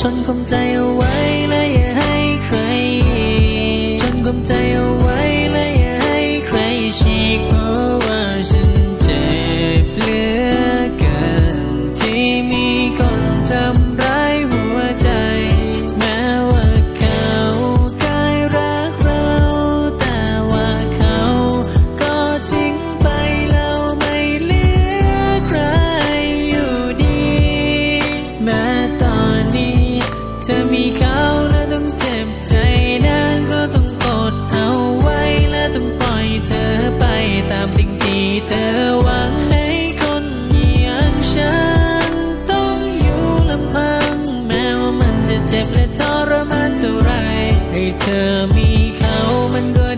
ทนคงใจเอาไว้ เขาและต้องเจ็บใจนะก็ต้องอดเอาไว้และต้องปล่อยเธอไปตามสิ่งที่เธอหวังให้คนอย่างฉันต้องอยู่ลำพังแม้ว่ามันจะเจ็บและทรมานเท่าไรให้เธอมีเขามันก็